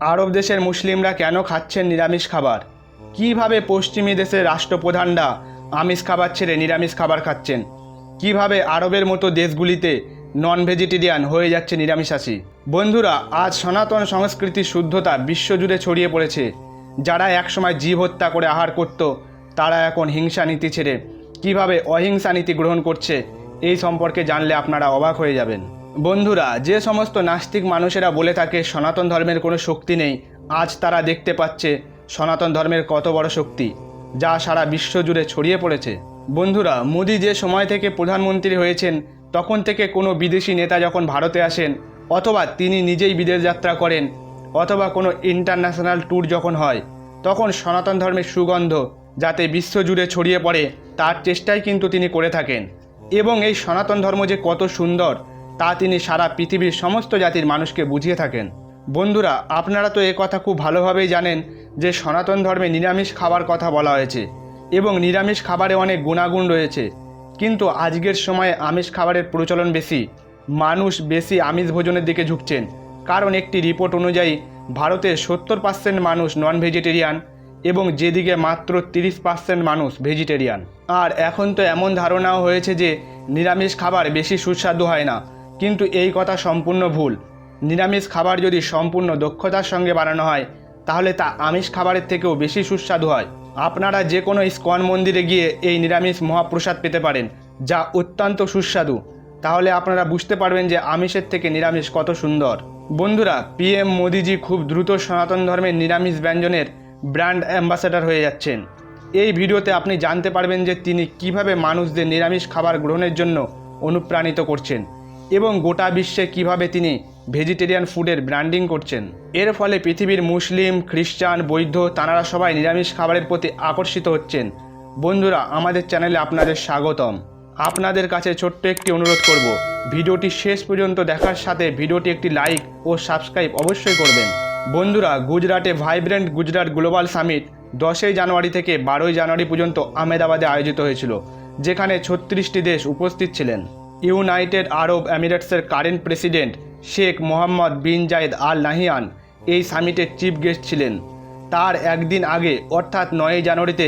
আরব দেশের মুসলিমরা কেন খাচ্ছেন নিরামিষ খাবার? কীভাবে পশ্চিমী দেশের রাষ্ট্রপ্রধানরা আমিষ খাবার ছেড়ে নিরামিষ খাবার খাচ্ছেন? কীভাবে আরবের মতো দেশগুলিতে নন ভেজিটেরিয়ান হয়ে যাচ্ছে নিরামিষাশী? বন্ধুরা, আজ সনাতন সংস্কৃতির শুদ্ধতা বিশ্বজুড়ে ছড়িয়ে পড়েছে। যারা একসময় জীব হত্যা করে আহার করত, তারা এখন হিংসা নীতি ছেড়ে কীভাবে অহিংসা নীতি গ্রহণ করছে, এই সম্পর্কে জানলে আপনারা অবাক হয়ে যাবেন। বন্ধুরা, যে সমস্ত নাস্তিক মানুষেরা বলে থাকে সনাতন ধর্মের কোনো শক্তি নেই, আজ তারা দেখতে পাচ্ছে সনাতন ধর্মের কত বড় শক্তি, যা সারা বিশ্ব জুড়ে ছড়িয়ে পড়েছে। বন্ধুরা, মোদি যে সময় থেকে প্রধানমন্ত্রী হয়েছেন, তখন থেকে কোনো বিদেশি নেতা যখন ভারতে আসেন, অথবা তিনি নিজেই বিদেশ যাত্রা করেন, অথবা কোনো ইন্টারন্যাশনাল ট্যুর যখন হয়, তখন সনাতন ধর্মের সুগন্ধ যাতে বিশ্বজুড়ে ছড়িয়ে পড়ে, তার চেষ্টাই কিন্তু তিনি করে থাকেন। এবং এই সনাতন ধর্ম যে কত সুন্দর তা তিনি সারা পৃথিবীর সমস্ত জাতির মানুষকে বুঝিয়ে থাকেন। বন্ধুরা, আপনারা তো এ কথা খুব ভালোভাবেই জানেন যে সনাতন ধর্মে নিরামিষ খাবার কথা বলা হয়েছে এবং নিরামিষ খাবারে অনেক গুণাগুণ রয়েছে। কিন্তু আজকের সময়ে আমিষ খাবারের প্রচলন বেশি। মানুষ বেশি আমিষ ভোজনের দিকে ঝুঁকছেন। কারণ একটি রিপোর্ট অনুযায়ী ভারতের সত্তর পার্সেন্ট মানুষ নন ভেজিটেরিয়ান এবং যেদিকে মাত্র তিরিশ পার্সেন্ট মানুষ ভেজিটেরিয়ান আর এখন তো এমন ধারণাও হয়েছে যে নিরামিষ খাবার বেশি সুস্বাদু হয় না। কিন্তু এই কথা সম্পূর্ণ ভুল। নিরামিষ খাবার যদি সম্পূর্ণ দক্ষতার সঙ্গে বানানো হয়, তাহলে তা আমিষ খাবারের থেকেও বেশি সুস্বাদু হয়। আপনারা যে কোনো ইস্কন মন্দিরে গিয়ে এই নিরামিষ মহাপ্রসাদ পেতে পারেন, যা অত্যন্ত সুস্বাদু। তাহলে আপনারা বুঝতে পারবেন যে আমিষের থেকে নিরামিষ কত সুন্দর। বন্ধুরা পিএম মোদিজি খুব দ্রুত সনাতন ধর্মের নিরামিষ ব্যঞ্জনের ব্র্যান্ড অ্যাম্বাসেডর হয়ে যাচ্ছেন। এই ভিডিওতে আপনি জানতে পারবেন যে তিনি কীভাবে মানুষদের নিরামিষ খাবার গ্রহণের জন্য অনুপ্রাণিত করছেন। এবং গোটা বিশ্বে কীভাবে তিনি ভেজিটেরিয়ান ফুডের ব্র্যান্ডিং করছেন। এর ফলে পৃথিবীর মুসলিম, খ্রিস্টান, বৌদ্ধ তাঁরা সবাই নিরামিষ খাবারের প্রতি আকর্ষিত হচ্ছেন। বন্ধুরা, আমাদের চ্যানেলে আপনাদের স্বাগতম। আপনাদের কাছে ছোট্ট একটি অনুরোধ করব। ভিডিওটি শেষ পর্যন্ত দেখার সাথে ভিডিওটি একটি লাইক ও সাবস্ক্রাইব অবশ্যই করবেন। বন্ধুরা, গুজরাটে ভাইব্রেন্ট গুজরাট গ্লোবাল সামিট দশই জানুয়ারি থেকে বারোই জানুয়ারি পর্যন্ত আহমেদাবাদে আয়োজিত হয়েছিল, যেখানে ছত্রিশটি দেশ উপস্থিত ছিলেন। United Arab এমিরেটসের current president Sheikh Mohammed bin Zayed Al Nahyan এই সামিটের চিফ গেস্ট ছিলেন। তার একদিন আগে, অর্থাৎ নয়ই জানুয়ারিতে,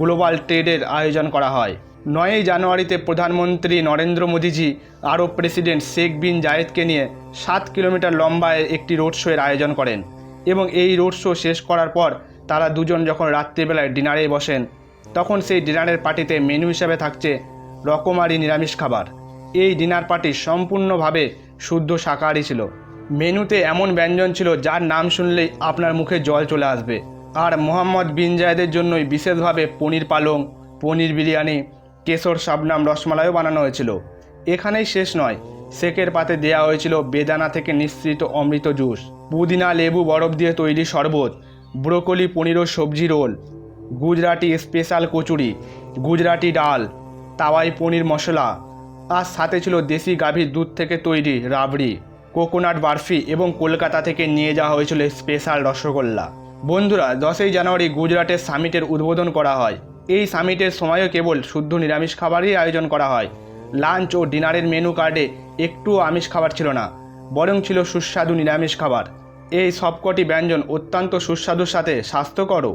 গ্লোবাল ট্রেডের আয়োজন করা হয়। নয়ই জানুয়ারিতে প্রধানমন্ত্রী নরেন্দ্র মোদীজি আরব প্রেসিডেন্ট শেখ বিন জায়েদকে নিয়ে সাত কিলোমিটার লম্বায় একটি রোড শোয়ের আয়োজন করেন এবং এই রোড শো শেষ করার পর তারা দুজন যখন রাত্রিবেলায় ডিনারে বসেন, তখন সেই ডিনারের পার্টিতে মেনু হিসাবে থাকছে রকমারি নিরামিষ খাবার। এই ডিনার পার্টি সম্পূর্ণভাবে শুদ্ধ শাকাহারি ছিল। মেনুতে এমন ব্যঞ্জন ছিল যার নাম শুনলেই আপনার মুখে জল চলে আসবে। আর মোহাম্মদ বিন জায়েদের জন্যই বিশেষভাবে পনির পালং, পনির বিরিয়ানি, কেশর শাবনাম রসমালাইও বানানো হয়েছিল। এখানেই শেষ নয় শেকের পাতে দেয়া হয়েছিল বেদানা থেকে নিঃসৃত অমৃত জুস, পুদিনা, লেবু, বরফ দিয়ে তৈরি শরবত, ব্রোকলি, পনির ও সবজি রোল, গুজরাটি স্পেশাল কচুরি, গুজরাটি ডাল, তাওয়াই পনির মশলা আর সাথে ছিল দেশি গাভীর দুধ থেকে তৈরি রাবড়ি, কোকোনাট বার্ফি এবং কলকাতা থেকে নিয়ে যাওয়া হয়েছিল স্পেশাল রসগোল্লা। বন্ধুরা, দশই জানুয়ারি গুজরাটের সামিটের উদ্বোধন করা হয়। এই সামিটের সময়ও কেবল শুদ্ধ নিরামিষ খাবারই আয়োজন করা হয়। লাঞ্চ ও ডিনারের মেনু কার্ডে একটুও আমিষ খাবার ছিল না, বরং ছিল সুস্বাদু নিরামিষ খাবার। এই সবকটি ব্যঞ্জন অত্যন্ত সুস্বাদুর সাথে স্বাস্থ্যকরও।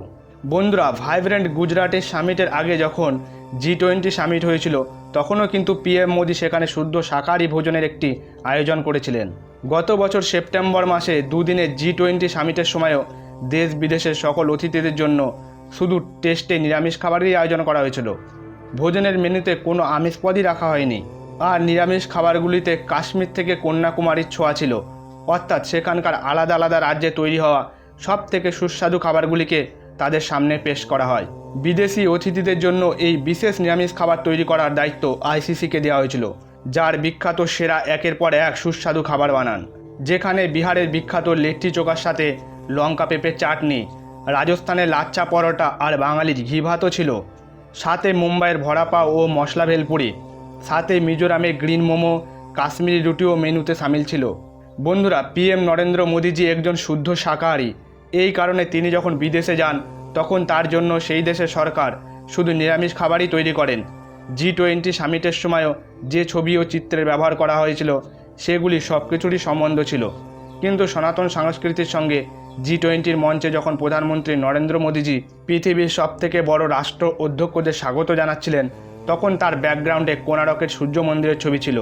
বন্ধুরা, ভাইব্রেন্ট গুজরাটের সামিটের আগে যখন জি টোয়েন্টি সামিট হয়েছিল। তখনও কিন্তু পিএম মোদি সেখানে শুদ্ধ শাকাহারি ভোজনের একটি আয়োজন করেছিলেন। গত বছর সেপ্টেম্বর মাসে দুদিনের জি টোয়েন্টি সামিটের সময়ও দেশ বিদেশের সকল অতিথিদের জন্য শুধু টেস্টে নিরামিষ খাবারেরই আয়োজন করা হয়েছিল। ভোজনের মেনুতে কোনো আমিষ পদই রাখা হয়নি। আর নিরামিষ খাবারগুলিতে কাশ্মীর থেকে কন্যাকুমারীর ছোঁয়া ছিল। অর্থাৎ সেখানকার আলাদা আলাদা রাজ্যে তৈরি হওয়া সব থেকে সুস্বাদু খাবারগুলিকে তাদের সামনে পেশ করা হয়। বিদেশি অতিথিদের জন্য এই বিশেষ নিরামিষ খাবার তৈরি করার দায়িত্ব আইসিসিকে দেওয়া হয়েছিল, যার বিখ্যাত সেরা একের পর এক সুস্বাদু খাবার বানান। যেখানে বিহারের বিখ্যাত লেট্টি চোখার সাথে লঙ্কা পেঁপের চাটনি, রাজস্থানের লাচ্চা পরোটা আর বাঙালির ঘি ভাতও ছিল। সাথে মুম্বাইয়ের ভরাপা ও মশলা ভেলপুরি, সাথে মিজোরামে গ্রিন মোমো, কাশ্মীরি রুটিও মেনুতে সামিল ছিল। বন্ধুরা পিএম নরেন্দ্র মোদীজি একজন শুদ্ধ শাকাহারী। এই কারণে তিনি যখন বিদেশে যান তখন তার জন্য সেই দেশের সরকার শুধু নিরামিষ খাবারই তৈরি করেন। জি টোয়েন্টি সামিটের সময়ও যে ছবি ও চিত্রের ব্যবহার করা হয়েছিল, সেগুলি সব কিছুরই সম্বন্ধ ছিল। কিন্তু সনাতন সংস্কৃতির সঙ্গে জি টোয়েন্টির মঞ্চে যখন প্রধানমন্ত্রী নরেন্দ্র মোদীজি পৃথিবীর সবথেকে বড় রাষ্ট্র অধ্যক্ষদের স্বাগত জানাচ্ছিলেন, তখন তার ব্যাকগ্রাউন্ডে কোনারকের সূর্য মন্দিরের ছবি ছিল।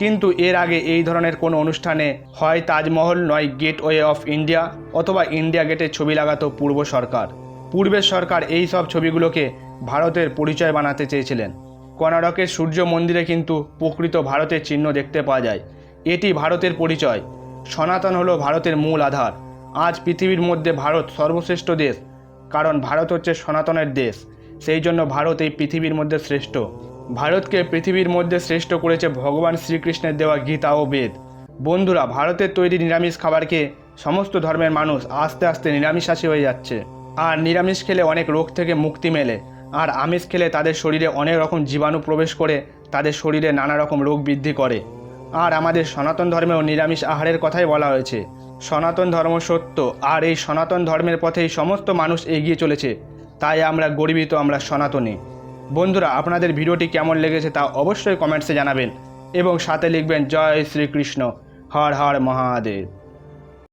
কিন্তু এর আগে এই ধরনের কোনো অনুষ্ঠানে হয় তাজমহল নয় গেটওয়ে অফ ইন্ডিয়া অথবা ইন্ডিয়া গেটের ছবি লাগাতো পূর্ব সরকার। পূর্বের সরকার এই সব ছবিগুলোকে ভারতের পরিচয় বানাতে চেয়েছিলেন। কর্ণাটকের সূর্য মন্দিরে কিন্তু প্রকৃত ভারতের চিহ্ন দেখতে পাওয়া যায়। এটি ভারতের পরিচয়। সনাতন হলো ভারতের মূল আধার। আজ পৃথিবীর মধ্যে ভারত সর্বশ্রেষ্ঠ দেশ, কারণ ভারত হচ্ছে সনাতনের দেশ। সেই জন্য ভারত এই পৃথিবীর মধ্যে শ্রেষ্ঠ। ভারতকে পৃথিবীর মধ্যে শ্রেষ্ঠ করেছে ভগবান শ্রীকৃষ্ণের দেওয়া গীতা ও বেদ। বন্ধুরা, ভারতের তৈরি নিরামিষ খাবারকে সমস্ত ধর্মের মানুষ আস্তে আস্তে নিরামিষাশী হয়ে যাচ্ছে। আর নিরামিষ খেলে অনেক রোগ থেকে মুক্তি মেলে। আর আমিষ খেলে তাদের শরীরে অনেক রকম জীবাণু প্রবেশ করে, তাদের শরীরে নানা রকম রোগ বৃদ্ধি করে। আর আমাদের সনাতন ধর্মেও নিরামিষ আহারের কথাই বলা হয়েছে। সনাতন ধর্ম সত্য, আর এই সনাতন ধর্মের পথেই সমস্ত মানুষ এগিয়ে চলেছে। তাই আমরা গর্বিত আমরা সনাতনী। বন্ধুরা, আপনাদের ভিডিওটি কেমন লেগেছে তা অবশ্যই কমেন্টসে জানাবেন এবং সাথে লিখবেন জয় শ্রীকৃষ্ণ, হর হর মহাদেব।